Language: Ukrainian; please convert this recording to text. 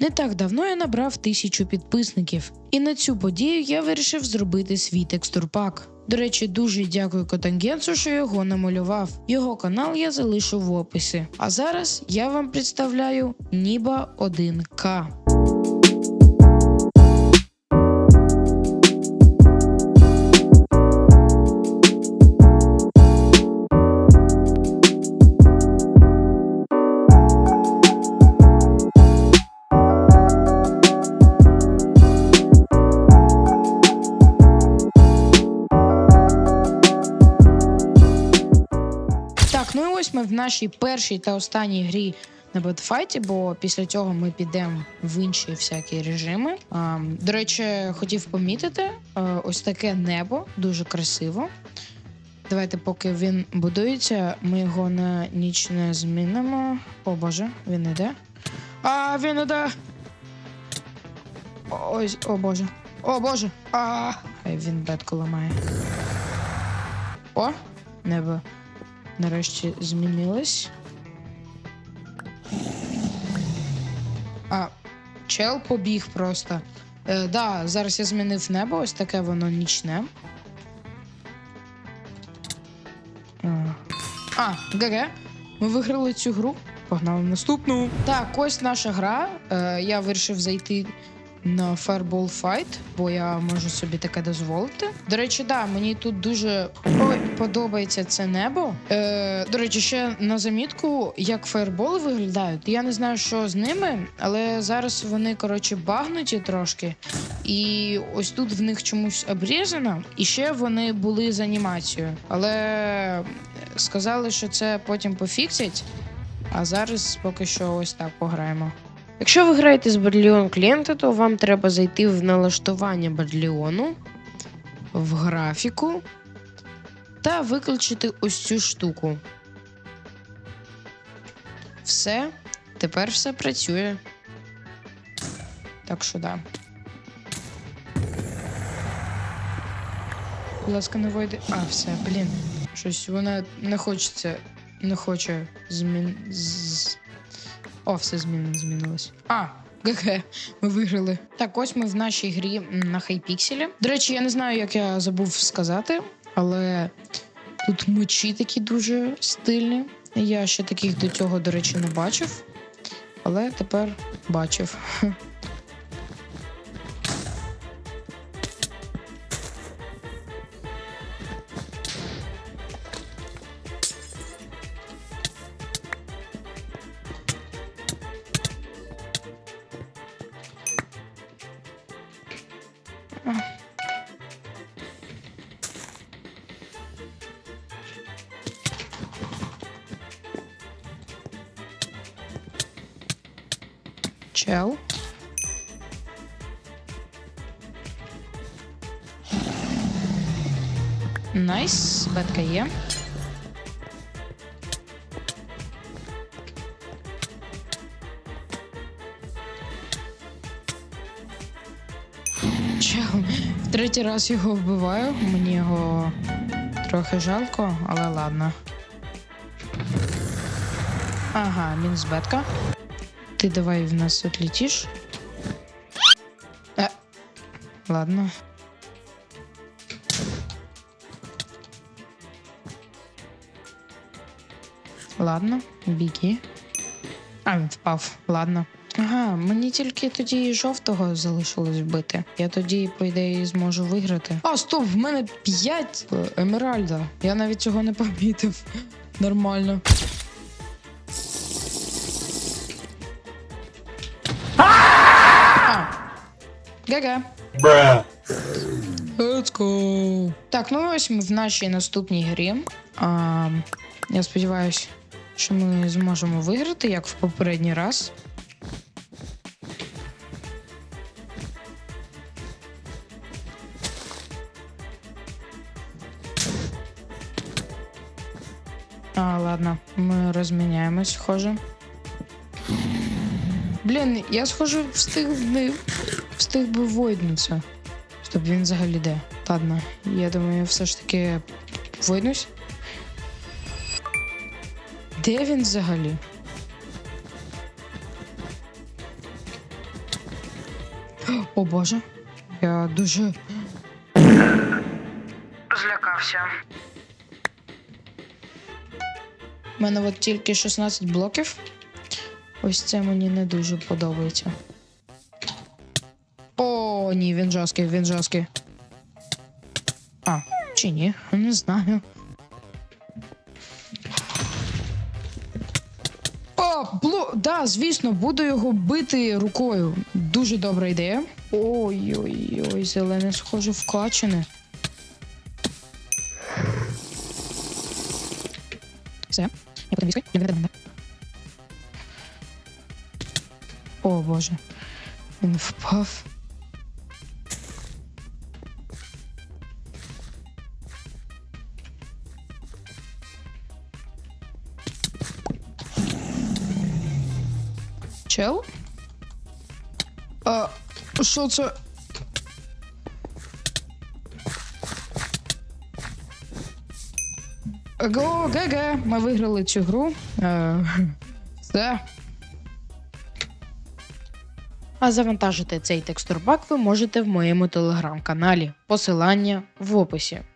Не так давно я набрав тисячу підписників, і на цю подію я вирішив зробити свій текстурпак. До речі, дуже дякую Котангенсу, що його намалював. Його канал я залишу в описі. А зараз я вам представляю Ніба 1К. Так, ну і ось ми в нашій першій та останній грі на Бетфайті, бо після цього ми підемо в інші всякі режими. А, до речі, хотів помітити ось таке небо, дуже красиво. Давайте, поки він будується, ми його на ніч не змінимо. О боже, він іде. А, він іде. Ось, о боже. О боже. А, він бетку ламає. О, небо нарешті змінилось. А, чел побіг просто. Е, да, зараз я змінив небо, ось таке воно нічне. Е, А, ГГ. Ми виграли цю гру. Погнали в наступну. Так, ось наша гра. Е, я вирішив зайти на Fireball Fight, бо я можу собі таке дозволити. До речі, да, мені тут дуже подобається це небо. Е, до речі, ще на замітку, як фаерболи виглядають. Я не знаю, що з ними, але зараз вони коротше багнуті трошки. І ось тут в них чомусь обрізано, і ще вони були з анімацією. Але сказали, що це потім пофіксять. А зараз поки що ось так пограємо. Якщо ви граєте з Барліон клієнта, то вам треба зайти в налаштування Барліону, в графіку та виключити ось цю штуку. Все, тепер все працює. Так що да. Будь ласка, не вийде. А, все, блін. Щось вона не хочеться. Не хоче змін. З... О, все зміни змінилось. А, ГГ, ми виграли. Так, ось ми в нашій грі на хайпікселі. До речі, я не знаю, як я забув сказати, але тут мечі такі дуже стильні. Я ще таких до цього, до речі, не бачив. Але тепер бачив. Чел. Найс, бетка є. Чел, в третій раз його вбиваю. Мені його трохи жалко, але ладно. Ага, мінус бетка. Ты давай в нас отлетишь. Э, ладно. Ладно, біги. А, впав. Ладно. Ага, мені тільки тоді жовтого залишилось вбити. Я тоді, по ідеї, зможу виграти. А, стоп, в мене 5 емеральда. Я навіть цього не помітив. Нормально. ГГ. Bruh. Let's go. Так, ну ось ми в нашій наступній грі. А, я сподіваюся, що ми зможемо виграти, як в попередній раз. А, ладно, ми розміняємось, схоже. Блін, я схоже встиг би, встиг би войднутися. Стоп, він взагалі де? Ладно, я думаю, все ж таки войднусь. Де він взагалі? О боже. Я дуже. Злякався. У мене от тільки 16 блоків. Ось це мені не дуже подобається. О, ні, він жорсткий, він жорсткий. А, чи ні? Не знаю. О, бло... да, звісно, буду його бити рукою. Дуже добра ідея. Ой-ой-ой, зелене, схоже, вкачане. Все. Я потім мене. О, боже. Він впав. Чел? А, що це? Го, ге-ге, ми виграли цю гру. Е, все. А завантажити цей текстурбак ви можете в моєму телеграм-каналі. Посилання в описі.